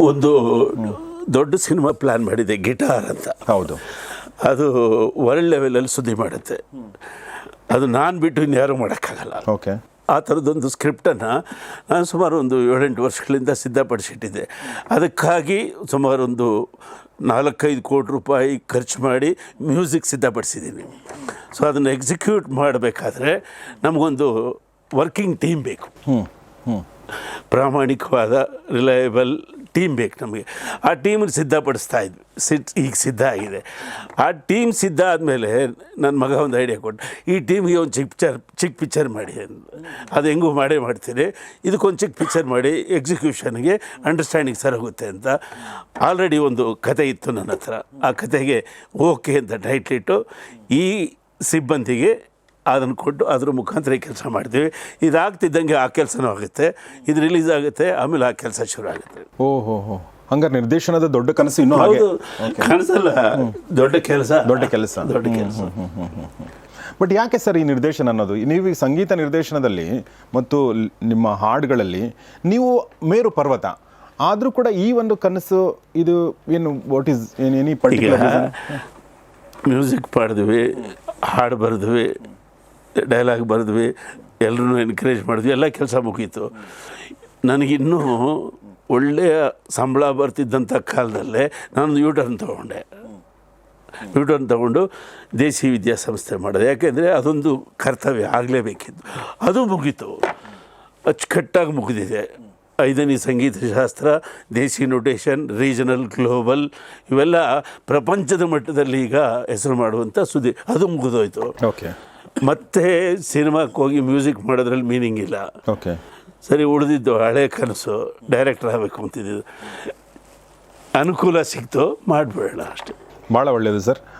ಒಂದು ದೊಡ್ಡ cinema plan ಮಾಡಿದೆ ಗಿಟಾರ್ ಅಂತ. ಹೌದು. ಅದು ವರ್ಲ್ಡ್ ಲೆವೆಲಲ್ಲಿ ಸುದ್ದಿ ಮಾಡುತ್ತೆ. ಅದು ನಾನು ಬಿಟ್ಟು ಇನ್ಯಾರು ಮಾಡೋಕ್ಕಾಗಲ್ಲ. ಓಕೆ. ಆ ಥರದ್ದೊಂದು ಸ್ಕ್ರಿಪ್ಟನ್ನು ನಾನು ಸುಮಾರು ಒಂದು ಏಳೆಂಟು ವರ್ಷಗಳಿಂದ ಸಿದ್ಧಪಡಿಸಿಟ್ಟಿದ್ದೆ. ಅದಕ್ಕಾಗಿ ಸುಮಾರು ಒಂದು ನಾಲ್ಕೈದು ಕೋಟಿ ರೂಪಾಯಿ ಖರ್ಚು ಮಾಡಿ ಮ್ಯೂಸಿಕ್ ಸಿದ್ಧಪಡಿಸಿದ್ದೀನಿ. ಸೊ ಅದನ್ನು ಎಕ್ಸಿಕ್ಯೂಟ್ ಮಾಡಬೇಕಾದ್ರೆ ನಮಗೊಂದು ವರ್ಕಿಂಗ್ ಟೀಮ್ ಬೇಕು. ಹ್ಞೂ ಹ್ಞೂ ಪ್ರಾಮಾಣಿಕವಾದ ರಿಲಯಬಲ್ ಟೀಮ್ ಬೇಕು ನಮಗೆ. ಆ ಟೀಮನ್ನು ಸಿದ್ಧಪಡಿಸ್ತಾ ಇದ್ವಿ. ಸಿದ್, ಈಗ ಸಿದ್ಧ ಆಗಿದೆ. ಆ ಟೀಮ್ ಸಿದ್ಧ ಆದಮೇಲೆ ನನ್ನ ಮಗ ಒಂದು ಐಡಿಯಾ ಕೊಟ್ಟು, ಈ ಟೀಮ್ಗೆ ಒಂದು ಚಿಕ್ಕ ಪಿಕ್ಚರ್ ಚಿಕ್ಕ ಪಿಕ್ಚರ್ ಮಾಡಿ ಅಂದ. ಅದು ಹೆಂಗೂ ಮಾಡೇ ಮಾಡ್ತೀರಿ. ಇದಕ್ಕೊಂದು ಚಿಕ್ಕ ಪಿಕ್ಚರ್ ಮಾಡಿ ಎಕ್ಸಿಕ್ಯೂಷನ್ಗೆ ಅಂಡರ್ಸ್ಟ್ಯಾಂಡಿಂಗ್ ಸರ್ ಹೋಗುತ್ತೆ ಅಂತ. ಆಲ್ರೆಡಿ ಒಂದು ಕತೆ ಇತ್ತು ನನ್ನ ಹತ್ರ. ಆ ಕತೆಗೆ ಓಕೆ ಅಂತ ಟೈಟ್ಲಿಟ್ಟು ಈ ಸಿಬ್ಬಂದಿಗೆ ಅದನ್ನು ಕೊಟ್ಟು ಅದ್ರ ಮುಖಾಂತರ ಈ ಕೆಲಸ ಮಾಡ್ತೀವಿ. ಇದಾಗ್ತಿದ್ದಂಗೆ ಆ ಕೆಲಸನೂ ಆಗುತ್ತೆ. ಇದು ರಿಲೀಸ್ ಆಗುತ್ತೆ ಆಮೇಲೆ ಆ ಕೆಲಸ ಶುರು ಆಗುತ್ತೆ. ಓ ಹೋ ಹಂಗಾರೆ ನಿರ್ದೇಶನದ ದೊಡ್ಡ ಕನಸು ಇನ್ನೂ ಹಾಗೆ? ಕನಸಲ್ಲ. ದೊಡ್ಡ ಕೆಲಸ. ದೊಡ್ಡ ಕೆಲಸ. ದೊಡ್ಡ ಕೆಲಸ. ಬಟ್ ಯಾಕೆ ಸರ್ ಈ ನಿರ್ದೇಶನ ಅನ್ನೋದು? ನೀವು ಈ ಸಂಗೀತ ನಿರ್ದೇಶನದಲ್ಲಿ ಮತ್ತು ನಿಮ್ಮ ಹಾಡುಗಳಲ್ಲಿ ನೀವು ಮೇರು ಪರ್ವತ. ಆದರೂ ಕೂಡ ಈ ಒಂದು ಕನಸು ಇದು ಏನು what is any particular music ಪಾಡಿದ್ವಿ ಹಾಡು ಬರೆದ್ವಿ. ಡೈಲಾಗ್ ಬರೆದ್ವಿ ಎಲ್ಲರೂ ಎನ್ಕರೇಜ್ ಮಾಡಿದ್ವಿ, ಎಲ್ಲ ಕೆಲಸ ಮುಗೀತು. ನನಗಿನ್ನೂ ಒಳ್ಳೆಯ ಸಂಬಳ ಬರ್ತಿದ್ದಂಥ ಕಾಲದಲ್ಲೇ ನಾನು ಯೂಟರ್ನ್ ತೊಗೊಂಡೆ. ಯೂಟರ್ನ್ ತೊಗೊಂಡು ದೇಸಿ ವಿದ್ಯಾಸಂಸ್ಥೆ ಮಾಡಿದೆ. ಯಾಕೆಂದರೆ ಅದೊಂದು ಕರ್ತವ್ಯ, ಆಗಲೇಬೇಕಿತ್ತು. ಅದು ಮುಗೀತು. ಅಚ್ಚುಕಟ್ಟಾಗಿ ಮುಗಿದಿದೆ. ಐದನೇ ಸಂಗೀತ ಶಾಸ್ತ್ರ ದೇಸಿ ನೊಟೇಷನ್ ರೀಜನಲ್ ಗ್ಲೋಬಲ್ ಇವೆಲ್ಲ ಪ್ರಪಂಚದ ಮಟ್ಟದಲ್ಲಿ ಈಗ ಹೆಸರು ಮಾಡುವಂಥ ಸುದ್ದಿ. ಅದು ಮುಗಿದೋಯ್ತು. ಓಕೆ ಮತ್ತೆ ಸಿನಿಮಾಕ್ಕೆ ಹೋಗಿ ಮ್ಯೂಸಿಕ್ ಮಾಡೋದ್ರಲ್ಲಿ ಮೀನಿಂಗ್ ಇಲ್ಲ. ಓಕೆ ಸರಿ ಉಳಿದಿದ್ದು ಹಳೆ ಕನಸು ಡೈರೆಕ್ಟರ್ ಆಗಬೇಕು ಅಂತಿದ್ದು ಅನುಕೂಲ ಸಿಕ್ತು ಮಾಡಿಬಿಡೋಣ ಅಷ್ಟೇ. ಭಾಳ ಒಳ್ಳೆಯದು ಸರ್.